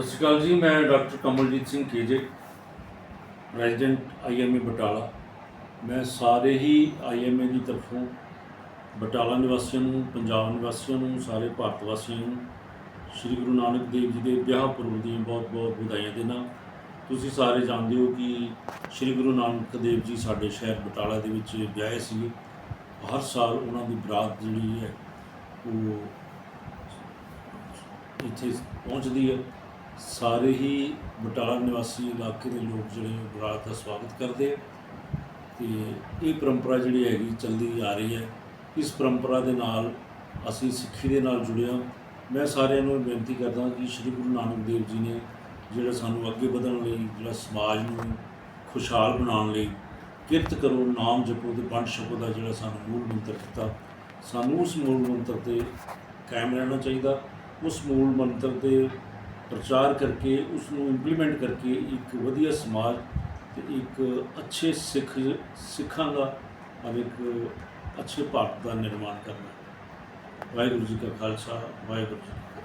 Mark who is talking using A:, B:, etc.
A: ਸਤਿ ਸ਼੍ਰੀ ਅਕਾਲ ਜੀ, ਮੈਂ doctor Kamaljit Singh KJ president IMA Batala. ਮੈਂ ਸਾਰੇ ਹੀ ਆਈਐਮਏ ਦੀ ਤਰਫੋਂ ਬਟਾਲਾ ਨਿਵਾਸੀਆਂ ਨੂੰ, ਪੰਜਾਬ ਨਿਵਾਸੀਆਂ ਨੂੰ, ਸਾਰੇ ਭਾਰਤ ਵਾਸੀਆਂ ਨੂੰ, ਸ੍ਰੀ ਗੁਰੂ ਨਾਨਕ ਦੇਵ ਜੀ ਦੇ ਵਿਆਹ ਪੁਰਬ ਦੀਆਂ ਬਹੁਤ-ਬਹੁਤ ਵਧਾਈਆਂ ਦੇਣਾ ਤੁਸੀਂ ਸਾਰੇ ਜਾਣਦੇ ਹੋ ਕਿ ਸ੍ਰੀ ਗੁਰੂ ਨਾਨਕ ਦੇਵ ਜੀ ਸਾਡੇ ਸ਼ਹਿਰ ਬਟਾਲਾ ਦੇ ਵਿੱਚ ਵਿਆਹੇ ਸੀ ਹਰ ਸਾਲ ਉਹਨਾਂ ਦੀ ਬਰਾਤ ਜਿਹੜੀ ਹੈ, ਉਹ ਇੱਥੇ ਪਹੁੰਚਦੀ ਹੈ। ਸਾਰੇ ਹੀ ਬਟਾਲਾ ਨਿਵਾਸੀ ਇਲਾਕੇ ਦੇ ਲੋਕ ਜਿਹੜੇ ਬਰਾਤ ਦਾ ਸਵਾਗਤ ਕਰਦੇ ਆ। ਤੇ ਇਹ ਪਰੰਪਰਾ ਜਿਹੜੀ ਹੈਗੀ ਚੱਲਦੀ ਆ ਰਹੀ ਹੈ। ਇਸ ਪਰੰਪਰਾ ਦੇ ਨਾਲ ਅਸੀਂ ਸਿੱਖੀ ਦੇ ਨਾਲ ਜੁੜੇ ਹਾਂ। ਮੈਂ ਸਾਰਿਆਂ ਨੂੰ ਬੇਨਤੀ ਕਰਦਾ ਕਿ ਸ੍ਰੀ ਗੁਰੂ ਨਾਨਕ ਦੇਵ ਜੀ ਨੇ ਜਿਹੜਾ ਸਾਨੂੰ ਅੱਗੇ ਵਧਣ ਲਈ, ਜਿਹੜਾ ਸਮਾਜ ਨੂੰ ਖੁਸ਼ਹਾਲ ਬਣਾਉਣ ਲਈ ਕਿਰਤ ਕਰੋ, ਨਾਮ ਜਪੋ ਤੇ ਵੰਡ ਛਕੋ ਦਾ ਜਿਹੜਾ ਸਾਨੂੰ ਮੂਲ ਮੰਤਰ ਦਿੱਤਾ, ਸਾਨੂੰ ਉਸ ਮੂਲ ਮੰਤਰ ਤੇ ਕਾਇਮ ਰਹਿਣਾ ਚਾਹੀਦਾ। ਉਸ ਮੂਲ ਮੰਤਰ ਤੇ ਪ੍ਰਚਾਰ ਕਰਕੇ ਉਸ ਨੂੰ ਇੰਪਲੀਮੈਂਟ ਕਰਕੇ ਇੱਕ ਵਧੀਆ ਸਮਾਜ ਤੇ ਇੱਕ ਅੱਛੇ ਸਿੱਖ ਸਿੱਖਾਂ ਦਾ ਔਰ ਇੱਕ ਅੱਛੇ ਭਾਰਤ ਦਾ ਨਿਰਮਾਣ ਕਰਨਾ। ਵਾਹਿਗੁਰੂ ਜੀ ਕਾ ਖਾਲਸਾ, ਵਾਹਿਗੁਰੂ ਜੀ